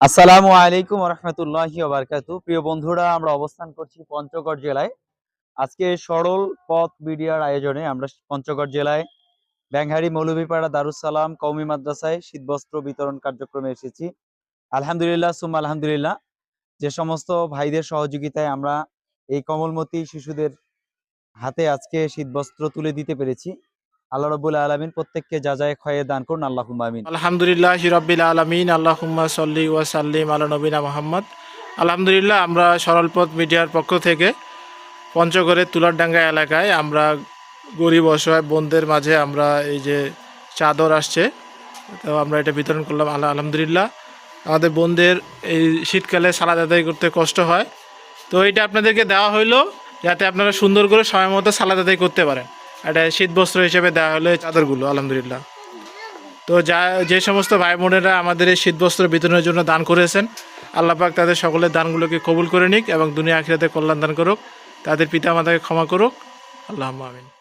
আসসালামু আলাইকুম রহমতুল্লাহি বারকাতু প্রিয় বন্ধুরা, আমরা অবস্থান করছি পঞ্চগড় জেলায়। আজকে সরল পথ মিডিয়ার আয়োজনে আমরা পঞ্চগড় জেলায় ব্যাংহারি মৌলভীপাড়া দারুসালাম কওমি মাদ্রাসায় শীতবস্ত্র বিতরণ কার্যক্রমে এসেছি। আলহামদুলিল্লাহ সুম আলহামদুলিল্লাহ। যে সমস্ত ভাইদের সহযোগিতায় আমরা এই কমলমতি শিশুদের হাতে আজকে শীতবস্ত্র তুলে দিতে পেরেছি। আল্লাহ রবুল আলমিন প্রত্যেককে যা যায় ক্ষয়ে দান করুন আল্লাহ আমিন। আলহামদুলিল্লাহ হিরব্বিল আলমিন, আল্লাহুম্মা সল্লি ওয়াসাল্লিম আলা নবীনা মোহাম্মদ। আলহামদুলিল্লাহ, আমরা সরলপথ মিডিয়ার পক্ষ থেকে পঞ্চগড়ের তুলারডাঙ্গা এলাকায় আমরা গরিব অসহায় বোনদের মাঝে আমরা এই যে চাদর আসছে, তো আমরা এটা বিতরণ করলাম। আল্লাহ আলহামদুলিল্লাহ, আমাদের বোনদের এই শীতকালে সালাদ আদায় করতে কষ্ট হয়। তো এটা আপনাদেরকে দেওয়া হইল যাতে আপনারা সুন্দর করে সময় মতো সালাদ আদায় করতে পারেন। এটা শীত বস্ত্র হিসেবে দেওয়া হলো চাদরগুলো, আলহামদুলিল্লাহ। তো যা, যে সমস্ত ভাই বোনেরা আমাদের এই শীত বস্ত্র বিতরণের জন্য দান করেছেন আল্লাপাক তাদের সকলের দানগুলোকে কবুল করে নিক এবং দুনিয়া আখিরাতে কল্যাণ দান করুক। তাদের পিতা মাতাকে ক্ষমা করুক। আল্লাহ আমিন।